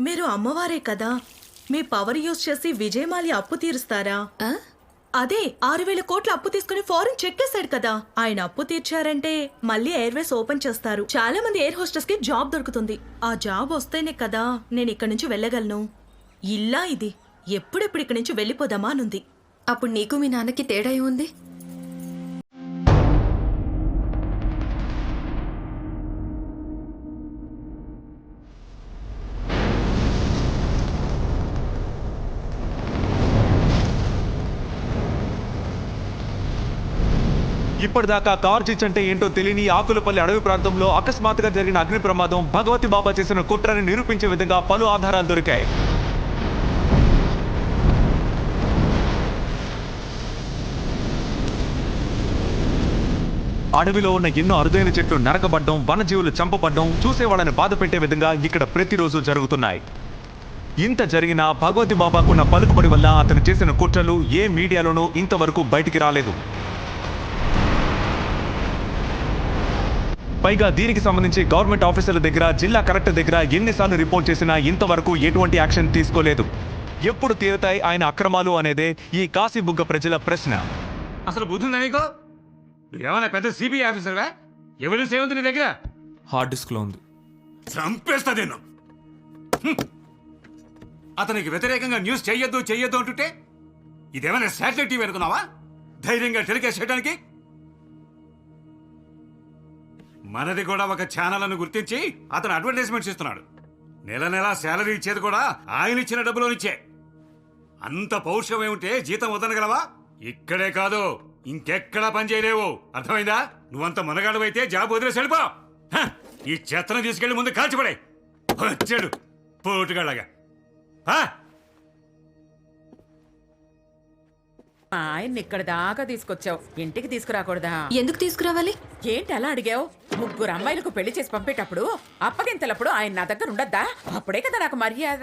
మీరు అమ్మవారే కదా. మీ పవర్ యూజ్ చేసి విజయమాలి అప్పు తీరుస్తారా? అదే ఆరు వేల కోట్ల అప్పు తీసుకుని ఫారెన్ చెక్కేశాడు కదా. ఆయన అప్పు తీర్చారంటే మళ్ళీ ఎయిర్వేస్ ఓపెన్ చేస్తారు. చాలా మంది ఎయిర్ హోస్టెస్కి జాబ్ దొరుకుతుంది. ఆ జాబ్ వస్తేనే కదా నేను ఇక్కడి నుంచి వెళ్ళగలను. ఇల్లా ఇది. ఎప్పుడెప్పుడు ఇక్కడి నుంచి వెళ్ళిపోదామా అనుంది. అప్పుడు నీకు మీ నాన్నకి తేడా ఏముంది? ఇప్పటిదాకా కార్చిచ్ అంటే ఏంటో తెలియని ఆకులపల్లి అడవి ప్రాంతంలో అకస్మాత్తుగా జరిగిన అగ్ని ప్రమాదం భగవతి బాబా చేసిన కుట్రని నిరూపించే విధంగా పలు ఆధారాలు దొరికాయి. అడవిలో ఉన్న ఎన్నో అరుదైన చెట్లు నరకబడ్డం వనజీవులు చంపబడ్డం చూసేవాళ్ళని బాధ పెట్టే విధంగా ఇక్కడ ప్రతిరోజు జరుగుతున్నాయి. ఇంత జరిగినా భగవతి బాబాకున్న పలుకుబడి వల్ల అతను చేసిన కుట్రలు ఏ మీడియాలోనూ ఇంతవరకు బయటికి రాలేదు. పైగా దీనికి సంబంధించి గవర్నమెంట్ ఆఫీసర్ల దగ్గర జిల్లా కలెక్టర్ దగ్గర ఎన్నిసార్లు రిపోర్ట్ చేసినా ఇంతవరకు ఎటువంటి యాక్షన్ తీసుకోలేదు. ఎప్పుడు తీరుతాయి ఆయన అక్రమాలు అనేదే ఈ కాశీబుగ్గ ప్రజల ప్రశ్న. అసలు నీకు? నువ్వేమన్నా పెద్ద సిబిఐ ఆఫీసర్వా? ఎవిడెన్స్ ఏముంది నీ దగ్గర? హార్డ్ డిస్క్లో ఉంది. చంపేస్తా నేను. అతనికి వ్యతిరేకంగా న్యూస్ చెయ్యొద్దు చెయ్యొద్దు అంటుంటే ఇదేమైనా శాటిలైట్ టీవీ అనుకున్నావా? ధైర్యంగా టెలికాస్ట్ చేయడానికి మనది కూడా ఒక ఛానల్ అని గుర్తించి అతను అడ్వర్టైజ్మెంట్స్ ఇస్తున్నాడు. నెల నెల శాలరీ ఇచ్చేది కూడా ఆయన ఇచ్చిన డబ్బులోనిచ్చే. అంత పౌరుషం ఏమిటే? జీతం వదనగలవా ఇక్కడే కాదు ఇంకెక్కడా పని చేయలేవు. అర్థమైందా? నువ్వంత మనగాడవైతే జాబ్ వదిలేసి వెళ్ళిపో. ఈ చెత్తను తీసుకెళ్ళి ముందు కాల్చిపడే. వచ్చాడు పోటుగాళ్ళగా. మా ఆయన్ని ఇక్కడ దాకా తీసుకొచ్చావు. ఇంటికి తీసుకురాకూడదా? ఎందుకు తీసుకురావాలి? ఏంటి అలా అడిగావు? ముగ్గురు అమ్మాయిలకు పెళ్ళి చేసి పంపేటప్పుడు అప్పగింతలప్పుడు ఆయన నా దగ్గర ఉండద్దా? అప్పుడే కదా నాకు మర్యాద.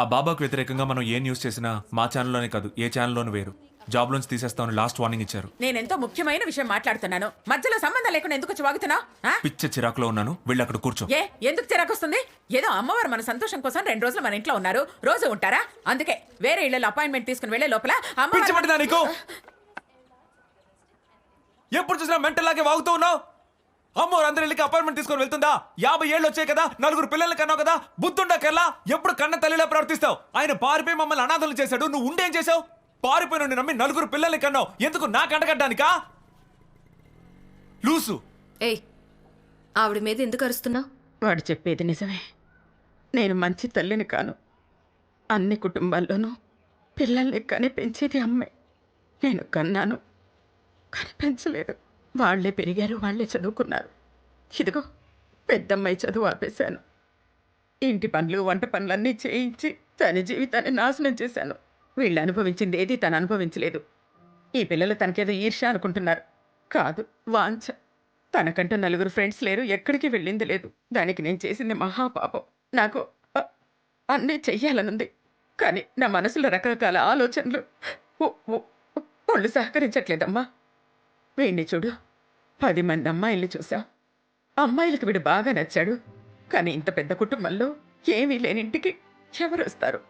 ఆ బాబాకు వ్యతిరేకంగా మనం ఏ న్యూస్ చేసినా మా ఛానల్లోనే కాదు ఏ ఛానల్లోనూ వేరు. జాబ్ లోంచి తీసేస్తామని లాస్ట్ వార్నింగ్ ఇచ్చారు. నేనెంతో ముఖ్యమైన విషయం మాట్లాడుతున్నాను. మధ్యలో సంబంధం లేకుండా ఎందుకు వచ్చి వాగుతున్నావు? పిచ్చ చిరాకులో ఉన్నాను. వెళ్ళి అక్కడ కూర్చో. ఏ? ఎందుకు చిరాకొస్తుంది? ఏదో అమ్మవారు మన సంతోషం కోసం రెండు రోజులు మన ఇంట్లో ఉన్నారు. రోజు ఉంటారా? అందుకే వేరే ఇళ్ళలో అపాయింట్మెంట్ తీసుకుని వెళ్ళే లోపల పిచ్చి పట్టిందా నీకు? ఎప్పుడు చూసినా మెంటల్ లాగే వాగుతూ ఉన్నావు? అమ్మో అందరి ఇళ్ళకి అపాయింట్మెంట్ తీసుకొని వెళ్తుందా? యాభై ఏళ్ళు వచ్చాయి కదా? నలుగురు పిల్లలు కన్నావు కదా? బుద్ధుండకెళ్ళా ఎప్పుడు కన్న తల్లిలా ప్రవర్తిస్తావు? ఆయన పారిపోయి మమ్మల్ని అనాథలు చేశాడు. నువ్వు ఉండేం చేసావు పారిపోయి నుండి నమ్మి నలుగురు పిల్లల్ని కన్నావు. ఎందుకు నా కంటగడ్డానికా లూసు. ఏయ్ ఆవిడ మీద ఎందుకు అరుస్తున్నావు వాడు చెప్పేది నిజమే. నేను మంచి తల్లిని కాను. అన్ని కుటుంబాల్లోనూ పిల్లల్ని కని పెంచేది అమ్మే. నేను కన్నాను. కానీ పెంచలేదు. వాళ్ళే పెరిగారు వాళ్ళే చదువుకున్నారు. ఇదిగో పెద్దమ్మాయి చదువు ఆపేశాను. ఇంటి పనులు వంట పనులన్నీ చేయించి తన జీవితాన్ని నాశనం చేశాను. వీళ్ళు అనుభవించింది ఏది తను అనుభవించలేదు. ఈ పిల్లలు తనకేదో ఈర్ష్య అనుకుంటున్నారు. కాదు వాంఛ. తనకంటూ నలుగురు ఫ్రెండ్స్ లేరు ఎక్కడికి వెళ్ళింది లేదు. దానికి నేను చేసింది మహాపాపం. నాకు అన్నీ చెయ్యాలనుంది. కానీ నా మనసులో రకరకాల ఆలోచనలు. ఒ- ఒళ్ళు సహకరించట్లేదమ్మా. వీడిని చూడు. పది మంది అమ్మాయిల్ని చూసాం అమ్మాయిలకు వీడు బాగా నచ్చాడు. కానీ ఇంత పెద్ద కుటుంబంలో ఏమీ లేని ఇంటికి ఎవరు వస్తారు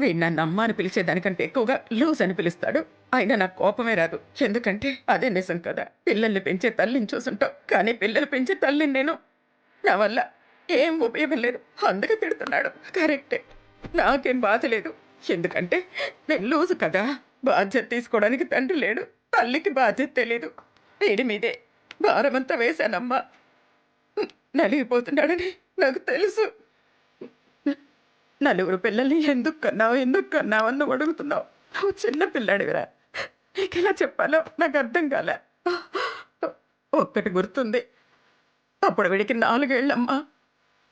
వీడు నన్ను అమ్మ అని పిలిచేదానికంటే ఎక్కువగా లూజ్ అని పిలుస్తాడు. అయినా నాకు కోపమే రాదు. ఎందుకంటే అదే నిజం కదా. పిల్లల్ని పెంచే తల్లిని చూసుంటావు. కానీ పిల్లలు పెంచే తల్లిని నేను నా వల్ల ఏం ఉపయోగం లేదు. అందుకే తిడుతున్నాడు. కరెక్టే. నాకేం బాధ లేదు. ఎందుకంటే నేను లూజు కదా. బాధ్యత తీసుకోవడానికి తండ్రి లేడు. తల్లికి బాధ్యత తెలీదు వీడి మీదే భారమంతా వేశానమ్మా. నలిగిపోతున్నాడని నాకు తెలుసు. నలుగురు పిల్లల్ని ఎందుకు కన్నావు ఎందుకు కన్నావు అని నువ్వు అడుగుతున్నావు. నువ్వు చిన్న పిల్లాడివిరా. నీకు ఎలా చెప్పాలో నాకు అర్థం కాలే. ఒక్కటి గుర్తుంది. అప్పుడు వీడికి నాలుగేళ్ళమ్మా.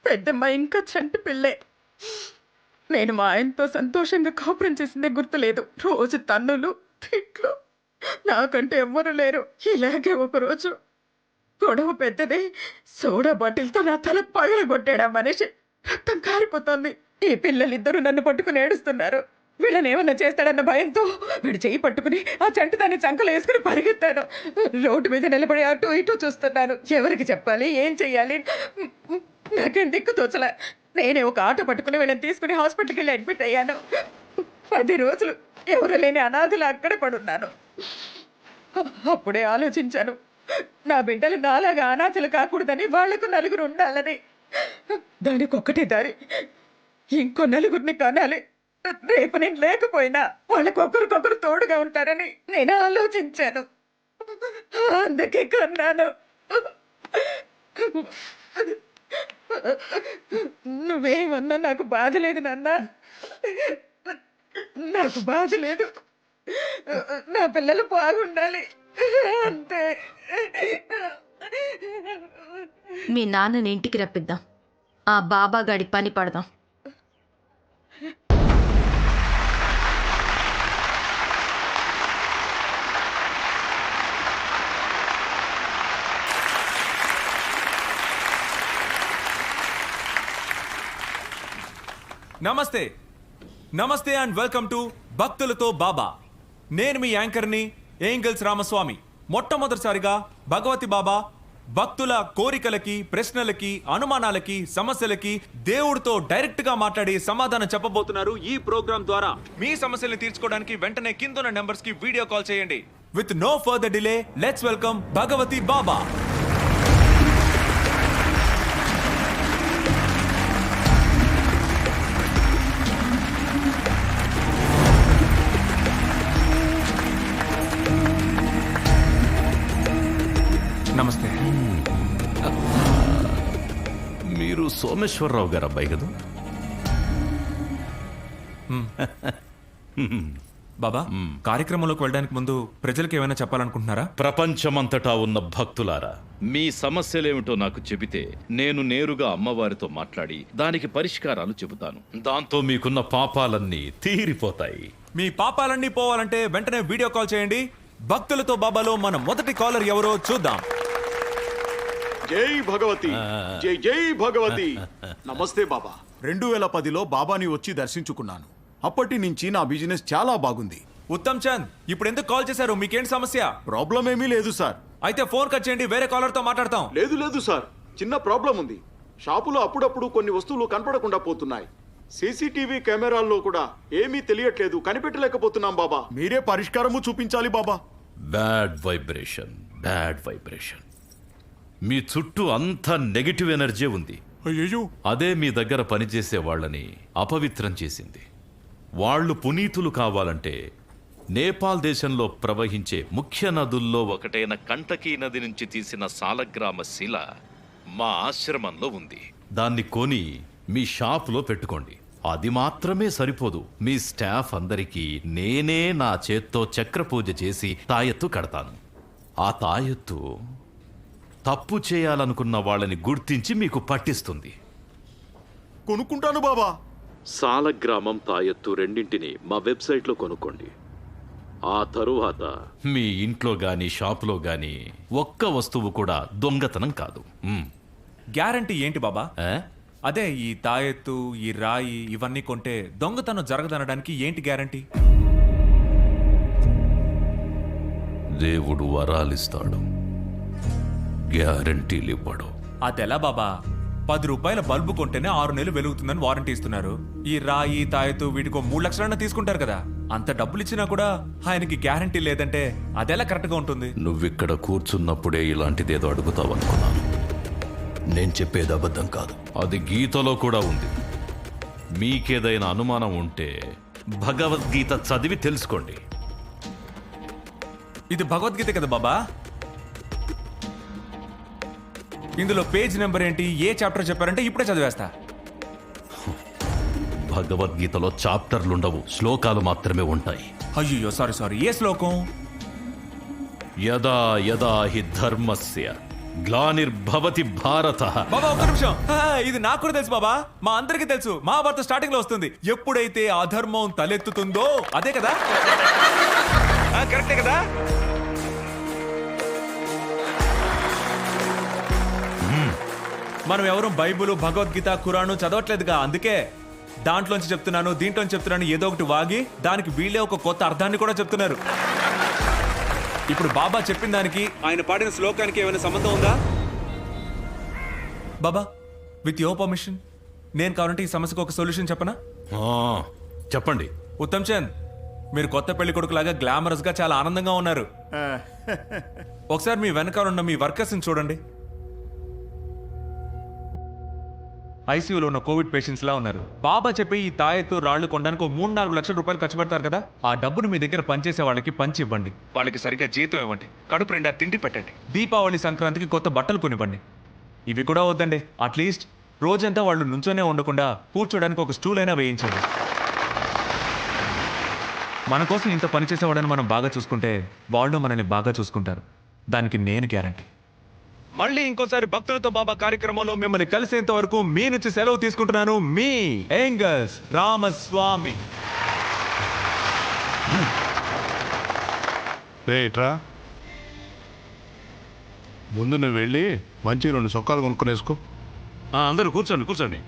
పెద్దమ్మ ఇంకా చంటి పిల్లే. నేను మా ఆయనతో సంతోషంగా కాపురం చేసిందే గుర్తులేదు. రోజు తన్నులు తిట్లు. నాకంటే ఎవ్వరు లేరు. ఇలాగే ఒకరోజు గొడవ పెద్దది. సోడా బాటిల్తో నా తల పగలగొట్టాడు ఆ మనిషి. రక్తం కారిపోతోంది. ఈ పిల్లలిద్దరూ నన్ను పట్టుకుని ఏడుస్తున్నారు. వీళ్ళని ఏమన్నా చేస్తాడన్న భయంతో వీడు చేయి పట్టుకుని ఆ చంటి దాన్ని చంకలు వేసుకుని పరిగెత్తాను రోడ్డు మీద నిలబడి అటు ఇటు చూస్తున్నాను. ఎవరికి చెప్పాలి? ఏం చెయ్యాలి? నాకేం దిక్కు తోచలే. నేనే ఒక ఆటో పట్టుకుని వీళ్ళని తీసుకుని హాస్పిటల్కి వెళ్ళి అడ్మిట్ అయ్యాను. పది రోజులు ఎవరు లేని అనాథలు అక్కడే పడున్నాను. అప్పుడే ఆలోచించాను. నా బిడ్డలు నాలాగా అనాథలు కాకూడదని వాళ్ళకు నలుగురు ఉండాలని. దానికి ఒక్కటే దారి. ఇంకో నలుగురిని కనాలి. రేపు నేను లేకపోయినా వాళ్ళకు ఒకరికొకరు తోడుగా ఉంటారని నేను ఆలోచించాను. అందుకే కన్నాను. నువ్వేమన్నా నాకు బాధ లేదు నాన్న. నాకు బాధ లేదు. నా పిల్లలు బాగుండాలి. అంతే. మీ నాన్నని ఇంటికి రప్పిద్దాం. ఆ బాబాగాడి పని పడదాం. నమస్తే. నమస్తే అండ్ వెల్కమ్ టు భక్తులతో బాబా. నేను మీ యాంకర్ని ఏంగల్స్ రామస్వామి. మొట్టమొదటిసారిగా భగవతి బాబా భక్తుల కోరికలకి ప్రశ్నలకి అనుమానాలకి సమస్యలకి దేవుడితో డైరెక్ట్గా మాట్లాడి సమాధానం చెప్పబోతున్నారు ఈ ప్రోగ్రామ్ ద్వారా. మీ సమస్యల్ని తీర్చుకోవడానికి వెంటనే కిందున్న నెంబర్స్కి వీడియో కాల్ చేయండి. With no further delay let's welcome Bhagavati Baba. Someswararao గారు అబ్బాయి కదా? బాబా కార్యక్రమంలోకి వెళ్ళడానికి ముందు ప్రజలకు ఏమైనా చెప్పాలనుకుంటున్నారా? ప్రపంచమంతటా ఉన్న భక్తులారా మీ సమస్యలేమిటో నాకు చెబితే నేను నేరుగా అమ్మవారితో మాట్లాడి దానికి పరిష్కారాలు చెబుతాను. దాంతో మీకున్న పాపాలన్నీ తీరిపోతాయి. మీ పాపాలన్నీ పోవాలంటే వెంటనే వీడియో కాల్ చేయండి. భక్తులతో బాబాలో మన మొదటి కాలర్ ఎవరో చూద్దాం. జై భగవతి. జై జై భగవతి. నమస్తే బాబా. రెండు వేల పదిలో బాబాని వచ్చి దర్శించుకున్నాను. అప్పటి నుంచి నా బిజినెస్ చాలా బాగుంది. ఉత్తమ్ చంద్ ఇప్పుడు ఎందుకు కాల్ చేశారు? మీకేంటి సమస్య? ప్రాబ్లం ఏమీ లేదు సార్. అయితే ఫోన్ కట్ చేయండి వేరే కాలర్తో మాట్లాడతాం. లేదు లేదు సార్. చిన్న ప్రాబ్లం ఉంది. షాపులో అప్పుడప్పుడు కొన్ని వస్తువులు కనపడకుండా పోతున్నాయి. సీసీటీవీ కెమెరాల్లో కూడా ఏమీ తెలియట్లేదు. కనిపెట్టలేకపోతున్నాం బాబా. మీరే పరిష్కారము చూపించాలి Baba. Bad vibration bad vibration మీ చుట్టూ అంత నెగటివ్ ఎనర్జీ ఉంది. అయ్యో అదే మీ దగ్గర పనిచేసే వాళ్ళని అపవిత్రం చేసింది. వాళ్ళు పునీతులు కావాలంటే నేపాల్ దేశంలో ప్రవహించే ముఖ్య నదుల్లో ఒకటైన కంటకీ నది నుంచి తీసిన సాలగ్రామ శిల మా ఆశ్రమంలో ఉంది. దాన్ని కొని మీ షాపులో పెట్టుకోండి. అది మాత్రమే సరిపోదు. మీ స్టాఫ్ అందరికీ నేనే నా చేత్తో చక్ర పూజ చేసి తాయెత్తు కడతాను. ఆ తాయెత్తు తప్పు చేయాలనుకున్న వాళ్ళని గుర్తించి మీకు పట్టిస్తుంది. కొనుక్కుంటాను బాబా. సాలగ్రామం తాయెత్తు రెండింటిని మా వెబ్సైట్లో కొనుక్కోండి. ఆ తరువాత మీ ఇంట్లో గాని షాపులో గాని ఒక్క వస్తువు కూడా దొంగతనం కాదు. గ్యారంటీ ఏంటి బాబా? ఏ? అదే ఈ తాయెత్తు ఈ రాయి ఇవన్నీ కొంటే దొంగతనం జరగదనడానికి ఏంటి గ్యారంటీ? దేవుడు వరాలిస్తాడు. గ్యారంటీలు ఇవ్వడు అదెలా బాబా? పది రూపాయల బల్బు కొంటేనే ఆరు నెలలు వెలుగుతుందని వారంటీ ఇస్తున్నారు. ఈ రాయి తాయెత్తు వీటికో మూడు లక్షలన్నా తీసుకుంటారు కదా. అంత డబ్బులు ఇచ్చినా కూడా ఆయనకి గ్యారంటీ లేదంటే అదెలా కరెక్ట్గా ఉంటుంది? నువ్విక్కడ కూర్చున్నప్పుడే ఇలాంటిదేదో అడుగుతావనుకున్నాను. నేను చెప్పేది అబద్ధం కాదు. అది గీతలో కూడా ఉంది. మీకేదైనా అనుమానం ఉంటే భగవద్గీత చదివి తెలుసుకోండి. ఇది భగవద్గీత కదా బాబా? ఇందులో పేజ్ నెంబర్ ఏంటి ఏ చాప్టర్ చెప్పారంటే ఇప్పుడే చదివేస్తా. భగవద్గీతలో చాప్టర్లుండవు శ్లోకాలు మాత్రమే ఉంటాయి. అయ్యో సారీ సారీ ఏ శ్లోకం? యదా యదా హి ధర్మస్య గ్లానిర్భవతి భారత. బాబా ఒక్క నిమిషం. ఆ, ఇది నాకు కూడా తెలుసు బాబా. మా అందరికీ తెలుసు. మహాభారత స్టార్టింగ్లో వస్తుంది. ఎప్పుడైతే అధర్మం తలెత్తుతుందో అదే కదా? ఆ, కరెక్టే కదా? మనం ఎవరు బైబిల్ భగవద్గీత ఖురాను చదవట్లేదుగా. అందుకే దాంట్లోంచి చెప్తున్నాను దీంట్లోంచి చెప్తున్నాను ఏదో ఒకటి వాగి దానికి వీళ్ళే ఒక కొత్త అర్థాన్ని కూడా చెప్తున్నారు. ఇప్పుడు బాబా చెప్పిన దానికి ఆయన పాడిన శ్లోకానికి ఏమైనా సంబంధం ఉందా? బాబా విత్ యువర్ పర్మిషన్ నేను కావాలంటే ఈ సమస్యకు ఒక సొల్యూషన్ చెప్పనా? ఆ, చెప్పండి. ఉత్తమ్ చంద్ మీరు కొత్త పెళ్ళి కొడుకులాగా గ్లామరస్గా చాలా ఆనందంగా ఉన్నారు. ఒకసారి మీ వెనకాల ఉన్న మీ వర్కర్స్ చూడండి. ఐసీయూలో ఉన్న కోవిడ్ పేషెంట్స్ లా ఉన్నారు. బాబా చెప్పి ఈ తాయెత్తు రాళ్ళు కొనడానికి ఒక మూడు నాలుగు లక్షల రూపాయలు ఖర్చు పెడతారు కదా? ఆ డబ్బును మీ దగ్గర పనిచేసే వాళ్ళకి పంచి ఇవ్వండి. వాళ్ళకి సరిగ్గా జీతం ఇవ్వండి. కడుపు నిండా తిండి పెట్టండి. దీపావళి సంక్రాంతికి కొత్త బట్టలు కొనివ్వండి. ఇవి కూడా వద్దండి. అట్లీస్ట్ రోజంతా వాళ్ళు నుంచోనే ఉండకుండా కూర్చోడానికి ఒక స్టూల్ అయినా వేయించండి. మన కోసం ఇంత పని చేసేవాడని మనం బాగా చూసుకుంటే వాళ్ళు మనల్ని బాగా చూసుకుంటారు. దానికి నేను గ్యారంటీ. మళ్ళీ ఇంకోసారి భక్తులతో బాబా కార్యక్రమంలో మిమ్మల్ని కలిసేంత వరకు మీ నుంచి సెలవు తీసుకుంటున్నాను మీ ఏంగల్స్ రామస్వామి. రేట్రా ముందు నువ్వు వెళ్ళి మంచి రెండు సొక్కాలు కొనుక్కునేసుకో. అందరూ కూర్చోండి కూర్చోండి.